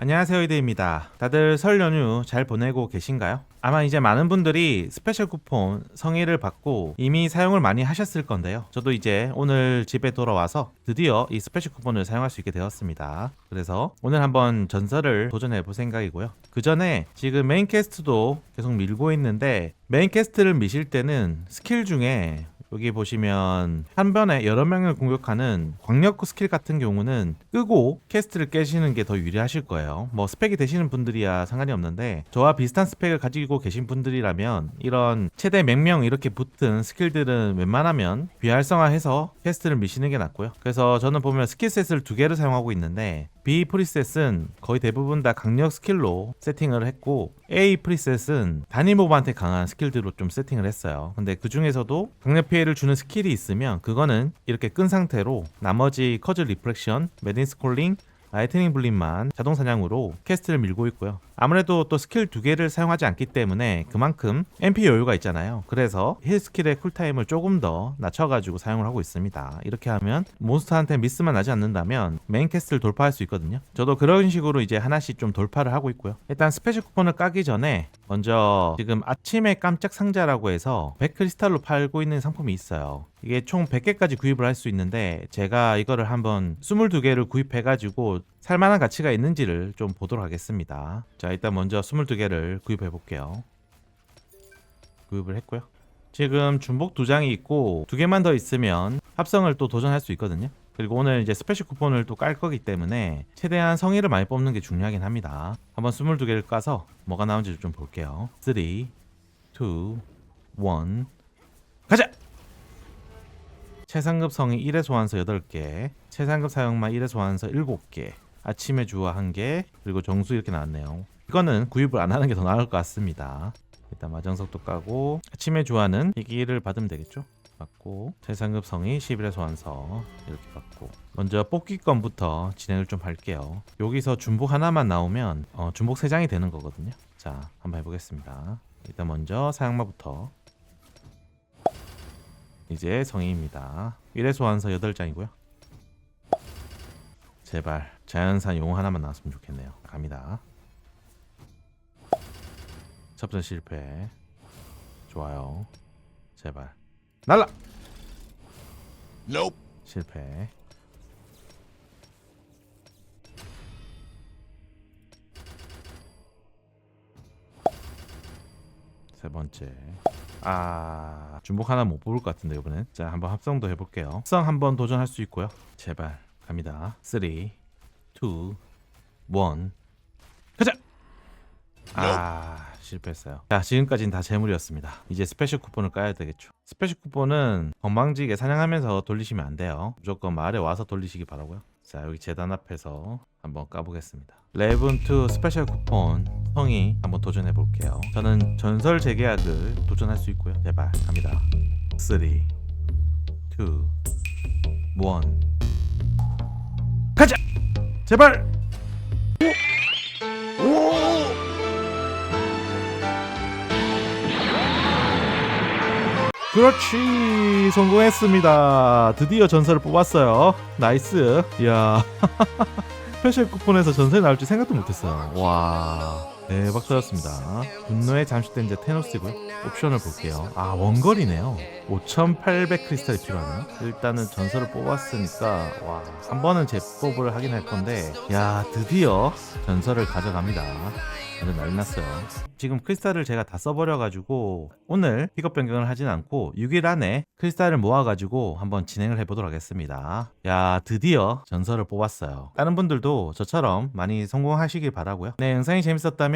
안녕하세요 이대입니다. 다들 설 연휴 잘 보내고 계신가요? 아마 이제 많은 분들이 스페셜 쿠폰 성의를 받고 이미 사용을 많이 하셨을 건데요. 저도 이제 오늘 집에 돌아와서 드디어 이 스페셜 쿠폰을 사용할 수 있게 되었습니다. 그래서 오늘 한번 전설을 도전해 볼 생각이고요. 그 전에 지금 메인 캐스트도 계속 밀고 있는데 메인 캐스트를 미실 때는 스킬 중에 여기 보시면 한 번에 여러 명을 공격하는 광역 스킬 같은 경우는 끄고 캐스트를 깨시는 게 더 유리하실 거예요. 뭐 스펙이 되시는 분들이야 상관이 없는데 저와 비슷한 스펙을 가지고 계신 분들이라면 이런 최대 몇명 이렇게 붙은 스킬들은 웬만하면 비활성화해서 캐스트를 미시는 게 낫고요. 그래서 저는 보면 스킬셋을 두 개를 사용하고 있는데 B 프리셋은 거의 대부분 다 강력 스킬로 세팅을 했고 A 프리셋은 단일 모브한테 강한 스킬들로 좀 세팅을 했어요. 근데 그 중에서도 강력 피해를 주는 스킬이 있으면 그거는 이렇게 끈 상태로 나머지 커즈 리프렉션, 메딘 스 콜링, 라이트닝 블린만 자동 사냥으로 캐스트를 밀고 있고요. 아무래도 또 스킬 두 개를 사용하지 않기 때문에 그만큼 MP 여유가 있잖아요. 그래서 힐 스킬의 쿨타임을 조금 더 낮춰가지고 사용을 하고 있습니다. 이렇게 하면 몬스터한테 미스만 나지 않는다면 메인 캐스트를 돌파할 수 있거든요. 저도 그런 식으로 이제 하나씩 좀 돌파를 하고 있고요. 일단 스페셜 쿠폰을 까기 전에 먼저 지금 아침에 깜짝 상자라고 해서 100크리스탈로 팔고 있는 상품이 있어요. 이게 총 100개까지 구입을 할 수 있는데 제가 이거를 한번 22개를 구입해가지고 살만한 가치가 있는지를 좀 보도록 하겠습니다. 자 일단 먼저 22개를 구입해 볼게요. 구입을 했고요. 지금 중복 두 장이 있고 두 개만 더 있으면 합성을 또 도전할 수 있거든요. 그리고 오늘 이제 스페셜 쿠폰을 또 깔 거기 때문에 최대한 성의를 많이 뽑는 게 중요하긴 합니다. 한번 22개를 까서 뭐가 나온지 좀 볼게요. 3, 2, 1, 가자! 최상급 성의 1회 소환서 8개, 최상급 사용만 1회 소환서 7개, 아침의 주화 1개, 그리고 정수 이렇게 나왔네요. 이거는 구입을 안 하는 게 더 나을 것 같습니다. 일단 마정석도 까고 아침의 주화는 희귀를 받으면 되겠죠? 받고 최상급 성의 11회 소환서 이렇게 받고 먼저 뽑기 건부터 진행을 좀 할게요. 여기서 중복 하나만 나오면 어, 중복 3장이 되는 거거든요. 자 한번 해보겠습니다. 일단 먼저 사양마부터 이제 성의입니다. 1회 소환서 8장이고요. 제발 자연산 용어 하나만 나왔으면 좋겠네요. 갑니다. 접전 실패. 좋아요. 제발. 날라. Nope. 실패. 세 번째. 아, 중복 하나 못 뽑을 것 같은데 이번엔. 자, 한번 합성도 해볼게요. 합성 한번 도전할 수 있고요. 제발 갑니다. 3, 2, 1, 가자. 아, 실패했어요. 자, 지금까지는 다 재물이었습니다. 이제 스페셜 쿠폰을 까야 되겠죠. 스페셜 쿠폰은 건방지게 사냥하면서 돌리시면 안 돼요. 무조건 마을에 와서 돌리시기 바라고요. 자, 여기 재단 앞에서 한번 까보겠습니다. 레븐2 스페셜 쿠폰 성이 한번 도전해 볼게요. 저는 전설 재계약을 도전할 수 있고요. 제발 갑니다. 3, 2, 1, 가자! 제발! 그렇지 성공했습니다 드디어 전설을 뽑았어요 나이스 이야 스페셜 쿠폰에서 전설이 나올 줄 생각도 못했어요 와 대박 터졌습니다 분노에 잠식된 제 테노스고요 옵션을 볼게요 아 원거리네요 5800 크리스탈이 필요하네요 일단은 전설을 뽑았으니까 와 한 번은 재뽑을 하긴 할 건데 야 드디어 전설을 가져갑니다 아주 난리 났어요. 지금 크리스탈을 제가 다 써버려가지고 오늘 픽업 변경을 하진 않고 6일 안에 크리스탈을 모아가지고 한번 진행을 해보도록 하겠습니다. 야 드디어 전설을 뽑았어요. 다른 분들도 저처럼 많이 성공하시길 바라고요. 네 영상이 재밌었